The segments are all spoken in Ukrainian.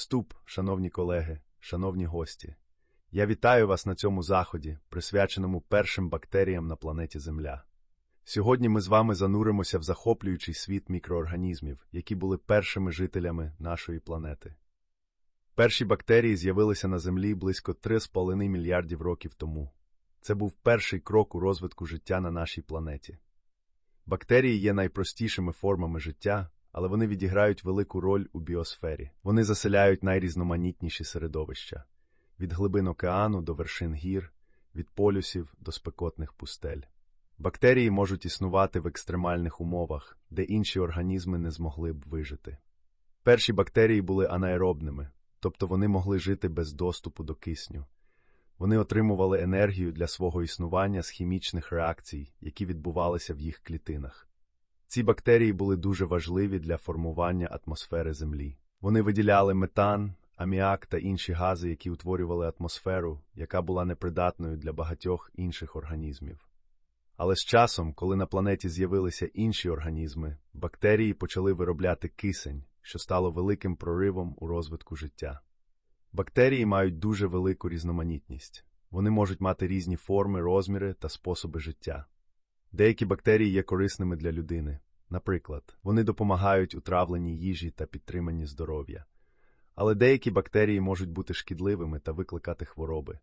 Вступ, шановні колеги, шановні гості. Я вітаю вас на цьому заході, присвяченому першим бактеріям на планеті Земля. Сьогодні ми з вами зануримося в захоплюючий світ мікроорганізмів, які були першими жителями нашої планети. Перші бактерії з'явилися на Землі близько 3,5 мільярдів років тому. Це був перший крок у розвитку життя на нашій планеті. Бактерії є найпростішими формами життя, але вони відіграють велику роль у біосфері. Вони заселяють найрізноманітніші середовища від глибин океану до вершин гір, від полюсів до спекотних пустель. Бактерії можуть існувати в екстремальних умовах, де інші організми не змогли б вижити. Перші бактерії були анаеробними, тобто вони могли жити без доступу до кисню. Вони отримували енергію для свого існування з хімічних реакцій, які відбувалися в їх клітинах. Ці бактерії були дуже важливі для формування атмосфери Землі. Вони виділяли метан, аміак та інші гази, які утворювали атмосферу, яка була непридатною для багатьох інших організмів. Але з часом, коли на планеті з'явилися інші організми, бактерії почали виробляти кисень, що стало великим проривом у розвитку життя. Бактерії мають дуже велику різноманітність. Вони можуть мати різні форми, розміри та способи життя. Деякі бактерії є корисними для людини. Наприклад, вони допомагають у травленні їжі та підтриманні здоров'я. Але деякі бактерії можуть бути шкідливими та викликати хвороби.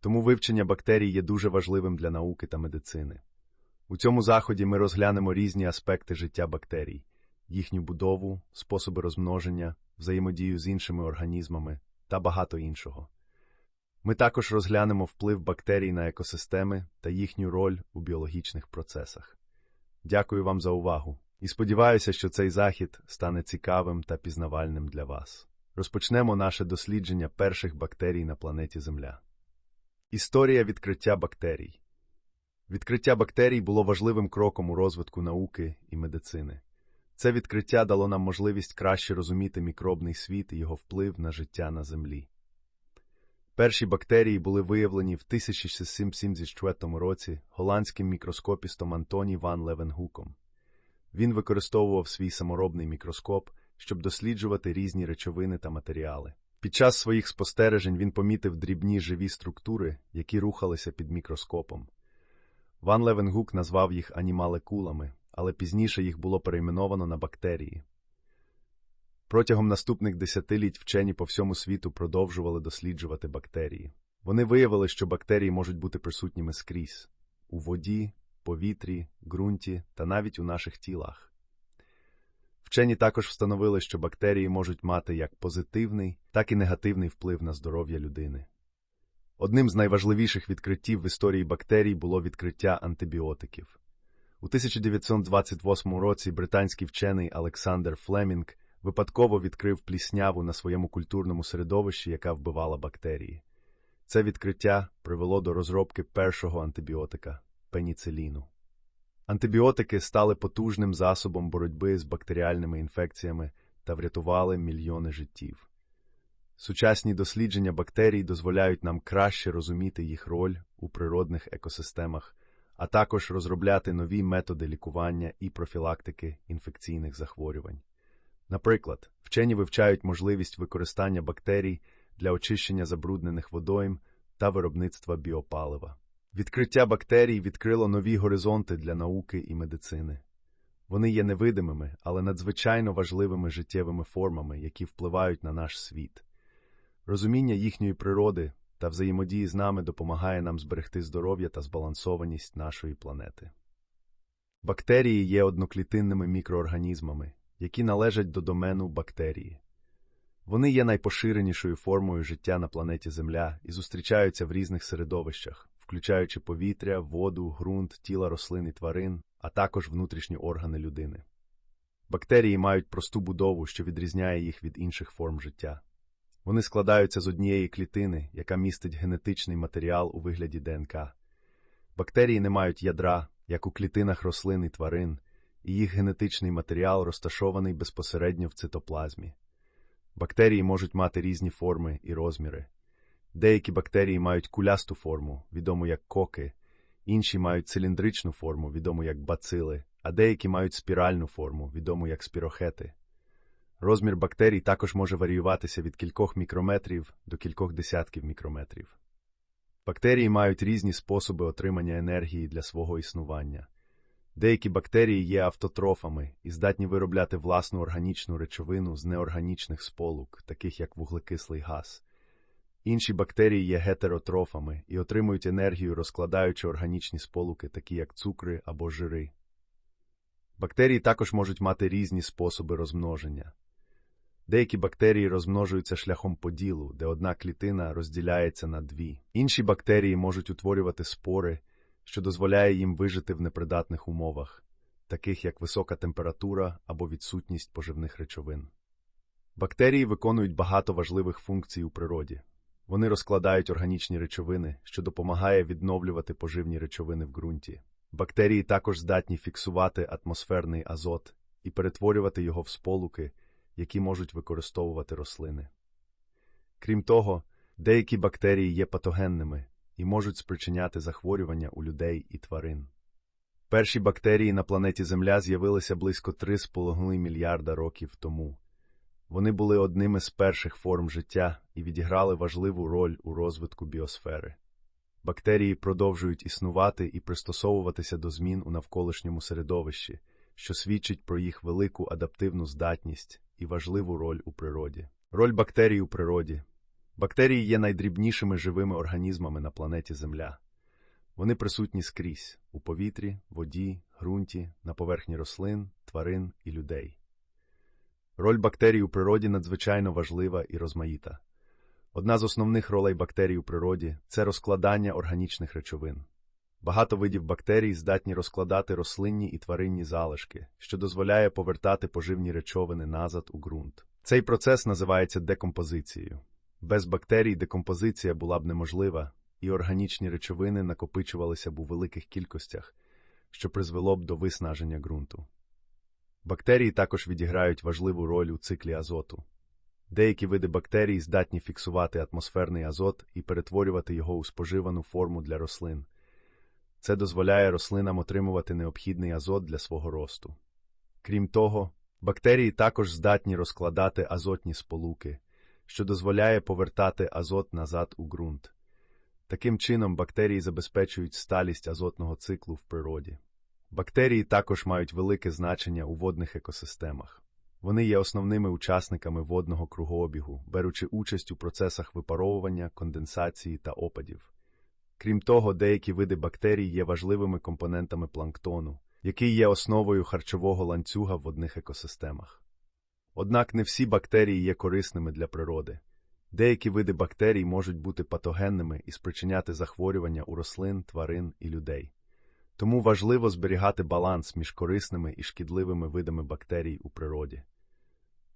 Тому вивчення бактерій є дуже важливим для науки та медицини. У цьому заході ми розглянемо різні аспекти життя бактерій, їхню будову, способи розмноження, взаємодію з іншими організмами та багато іншого. Ми також розглянемо вплив бактерій на екосистеми та їхню роль у біологічних процесах. Дякую вам за увагу і сподіваюся, що цей захід стане цікавим та пізнавальним для вас. Розпочнемо наше дослідження перших бактерій на планеті Земля. Історія відкриття бактерій. Відкриття бактерій було важливим кроком у розвитку науки і медицини. Це відкриття дало нам можливість краще розуміти мікробний світ і його вплив на життя на Землі. Перші бактерії були виявлені в 1674 році голландським мікроскопістом Антоні Ван Левенгуком. Він використовував свій саморобний мікроскоп, щоб досліджувати різні речовини та матеріали. Під час своїх спостережень він помітив дрібні живі структури, які рухалися під мікроскопом. Ван Левенгук назвав їх анімалекулами, але пізніше їх було перейменовано на бактерії. Протягом наступних десятиліть вчені по всьому світу продовжували досліджувати бактерії. Вони виявили, що бактерії можуть бути присутніми скрізь у воді, повітрі, ґрунті та навіть у наших тілах. Вчені також встановили, що бактерії можуть мати як позитивний, так і негативний вплив на здоров'я людини. Одним з найважливіших відкриттів в історії бактерій було відкриття антибіотиків. У 1928 році британський вчений Олександр Флемінг випадково відкрив плісняву на своєму культурному середовищі, яка вбивала бактерії. Це відкриття привело до розробки першого антибіотика пеніциліну. Антибіотики стали потужним засобом боротьби з бактеріальними інфекціями та врятували мільйони життів. Сучасні дослідження бактерій дозволяють нам краще розуміти їх роль у природних екосистемах, а також розробляти нові методи лікування і профілактики інфекційних захворювань. Наприклад, вчені вивчають можливість використання бактерій для очищення забруднених водойм та виробництва біопалива. Відкриття бактерій відкрило нові горизонти для науки і медицини. Вони є невидимими, але надзвичайно важливими життєвими формами, які впливають на наш світ. Розуміння їхньої природи та взаємодії з нами допомагає нам зберегти здоров'я та збалансованість нашої планети. Бактерії є одноклітинними мікроорганізмами, які належать до домену бактерії. Вони є найпоширенішою формою життя на планеті Земля і зустрічаються в різних середовищах, включаючи повітря, воду, ґрунт, тіла рослин і тварин, а також внутрішні органи людини. Бактерії мають просту будову, що відрізняє їх від інших форм життя. Вони складаються з однієї клітини, яка містить генетичний матеріал у вигляді ДНК. Бактерії не мають ядра, як у клітинах рослин і тварин, їх генетичний матеріал розташований безпосередньо в цитоплазмі. Бактерії можуть мати різні форми і розміри. Деякі бактерії мають кулясту форму, відому як коки, інші мають циліндричну форму, відому як бацили, а деякі мають спіральну форму, відому як спірохети. Розмір бактерій також може варіюватися від кількох мікрометрів до кількох десятків мікрометрів. Бактерії мають різні способи отримання енергії для свого існування. Деякі бактерії є автотрофами і здатні виробляти власну органічну речовину з неорганічних сполук, таких як вуглекислий газ. Інші бактерії є гетеротрофами і отримують енергію, розкладаючи органічні сполуки, такі як цукри або жири. Бактерії також можуть мати різні способи розмноження. Деякі бактерії розмножуються шляхом поділу, де одна клітина розділяється на дві. Інші бактерії можуть утворювати спори, що дозволяє їм вижити в непридатних умовах, таких як висока температура або відсутність поживних речовин. Бактерії виконують багато важливих функцій у природі. Вони розкладають органічні речовини, що допомагає відновлювати поживні речовини в ґрунті. Бактерії також здатні фіксувати атмосферний азот і перетворювати його в сполуки, які можуть використовувати рослини. Крім того, деякі бактерії є патогенними і можуть спричиняти захворювання у людей і тварин. Перші бактерії на планеті Земля з'явилися близько 3,5 мільярда років тому. Вони були одними з перших форм життя і відіграли важливу роль у розвитку біосфери. Бактерії продовжують існувати і пристосовуватися до змін у навколишньому середовищі, що свідчить про їх велику адаптивну здатність і важливу роль у природі. Роль бактерій у природі. Бактерії є найдрібнішими живими організмами на планеті Земля. Вони присутні скрізь у повітрі, воді, ґрунті, на поверхні рослин, тварин і людей. Роль бактерій у природі надзвичайно важлива і розмаїта. Одна з основних ролей бактерій у природі це розкладання органічних речовин. Багато видів бактерій здатні розкладати рослинні і тваринні залишки, що дозволяє повертати поживні речовини назад у ґрунт. Цей процес називається декомпозицією. Без бактерій декомпозиція була б неможлива, і органічні речовини накопичувалися б у великих кількостях, що призвело б до виснаження ґрунту. Бактерії також відіграють важливу роль у циклі азоту. Деякі види бактерій здатні фіксувати атмосферний азот і перетворювати його у споживану форму для рослин. Це дозволяє рослинам отримувати необхідний азот для свого росту. Крім того, бактерії також здатні розкладати азотні сполуки, що дозволяє повертати азот назад у ґрунт. Таким чином, бактерії забезпечують сталість азотного циклу в природі. Бактерії також мають велике значення у водних екосистемах. Вони є основними учасниками водного кругообігу, беручи участь у процесах випаровування, конденсації та опадів. Крім того, деякі види бактерій є важливими компонентами планктону, який є основою харчового ланцюга в водних екосистемах. Однак не всі бактерії є корисними для природи. Деякі види бактерій можуть бути патогенними і спричиняти захворювання у рослин, тварин і людей. Тому важливо зберігати баланс між корисними і шкідливими видами бактерій у природі.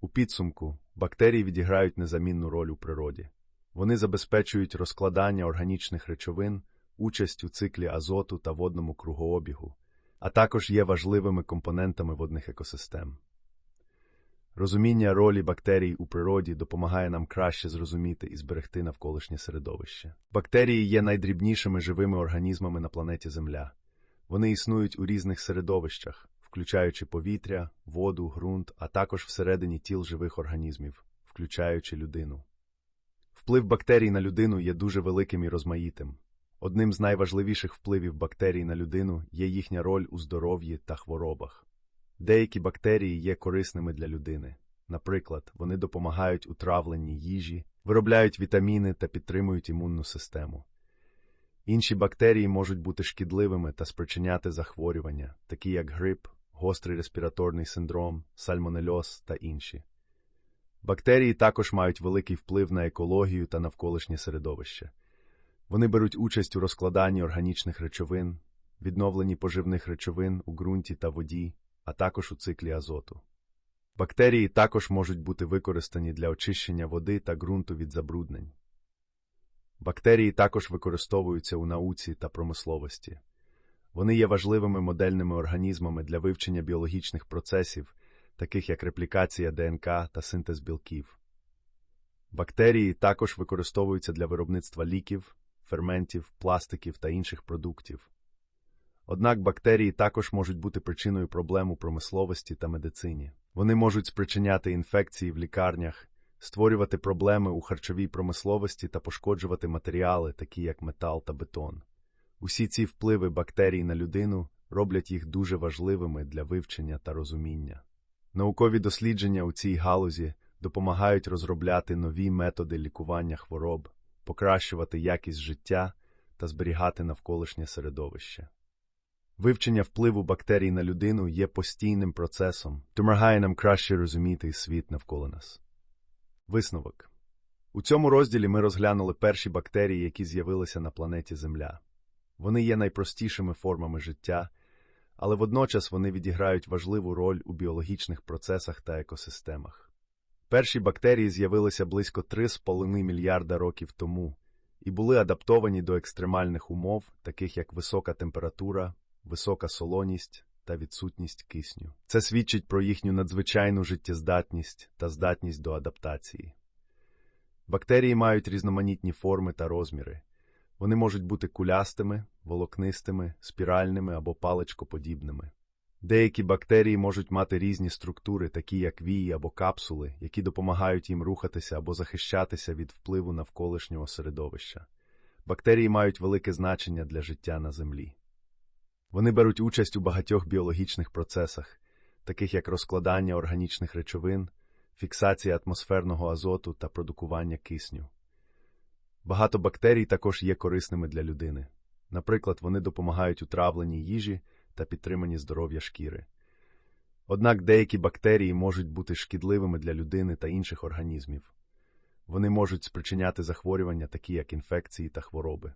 У підсумку бактерії відіграють незамінну роль у природі. Вони забезпечують розкладання органічних речовин, участь у циклі азоту та водному кругообігу, а також є важливими компонентами водних екосистем. Розуміння ролі бактерій у природі допомагає нам краще зрозуміти і зберегти навколишнє середовище. Бактерії є найдрібнішими живими організмами на планеті Земля. Вони існують у різних середовищах, включаючи повітря, воду, ґрунт, а також всередині тіл живих організмів, включаючи людину. Вплив бактерій на людину є дуже великим і розмаїтим. Одним з найважливіших впливів бактерій на людину є їхня роль у здоров'ї та хворобах. Деякі бактерії є корисними для людини. Наприклад, вони допомагають у травленні їжі, виробляють вітаміни та підтримують імунну систему. Інші бактерії можуть бути шкідливими та спричиняти захворювання, такі як грип, гострий респіраторний синдром, сальмонельоз та інші. Бактерії також мають великий вплив на екологію та навколишнє середовище. Вони беруть участь у розкладанні органічних речовин, відновленні поживних речовин у ґрунті та воді, а також у циклі азоту. Бактерії також можуть бути використані для очищення води та ґрунту від забруднень. Бактерії також використовуються у науці та промисловості. Вони є важливими модельними організмами для вивчення біологічних процесів, таких як реплікація ДНК та синтез білків. Бактерії також використовуються для виробництва ліків, ферментів, пластиків та інших продуктів. Однак бактерії також можуть бути причиною проблем у промисловості та медицині. Вони можуть спричиняти інфекції в лікарнях, створювати проблеми у харчовій промисловості та пошкоджувати матеріали, такі як метал та бетон. Усі ці впливи бактерій на людину роблять їх дуже важливими для вивчення та розуміння. Наукові дослідження у цій галузі допомагають розробляти нові методи лікування хвороб, покращувати якість життя та зберігати навколишнє середовище. Вивчення впливу бактерій на людину є постійним процесом, допомагає нам краще розуміти світ навколо нас. Висновок у цьому розділі ми розглянули перші бактерії, які з'явилися на планеті Земля. Вони є найпростішими формами життя, але водночас вони відіграють важливу роль у біологічних процесах та екосистемах. Перші бактерії з'явилися близько 3,5 мільярда років тому і були адаптовані до екстремальних умов, таких як висока температура, висока солоність та відсутність кисню. Це свідчить про їхню надзвичайну життєздатність та здатність до адаптації. Бактерії мають різноманітні форми та розміри. Вони можуть бути кулястими, волокнистими, спіральними або паличкоподібними. Деякі бактерії можуть мати різні структури, такі як вії або капсули, які допомагають їм рухатися або захищатися від впливу навколишнього середовища. Бактерії мають велике значення для життя на Землі. Вони беруть участь у багатьох біологічних процесах, таких як розкладання органічних речовин, фіксація атмосферного азоту та продукування кисню. Багато бактерій також є корисними для людини. Наприклад, вони допомагають у травленні їжі та підтриманні здоров'я шкіри. Однак деякі бактерії можуть бути шкідливими для людини та інших організмів. Вони можуть спричиняти захворювання, такі як інфекції та хвороби.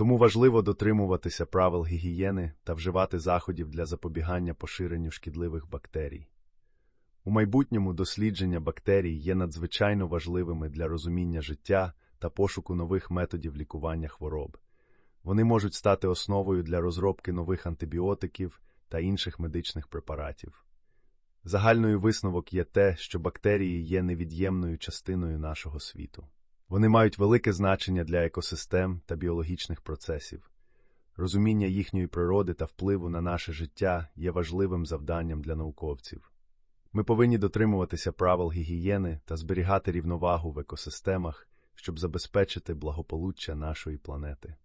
Тому важливо дотримуватися правил гігієни та вживати заходів для запобігання поширенню шкідливих бактерій. У майбутньому дослідження бактерій є надзвичайно важливими для розуміння життя та пошуку нових методів лікування хвороб. Вони можуть стати основою для розробки нових антибіотиків та інших медичних препаратів. Загальною висновок є те, що бактерії є невід'ємною частиною нашого світу. Вони мають велике значення для екосистем та біологічних процесів. Розуміння їхньої природи та впливу на наше життя є важливим завданням для науковців. Ми повинні дотримуватися правил гігієни та зберігати рівновагу в екосистемах, щоб забезпечити благополуччя нашої планети.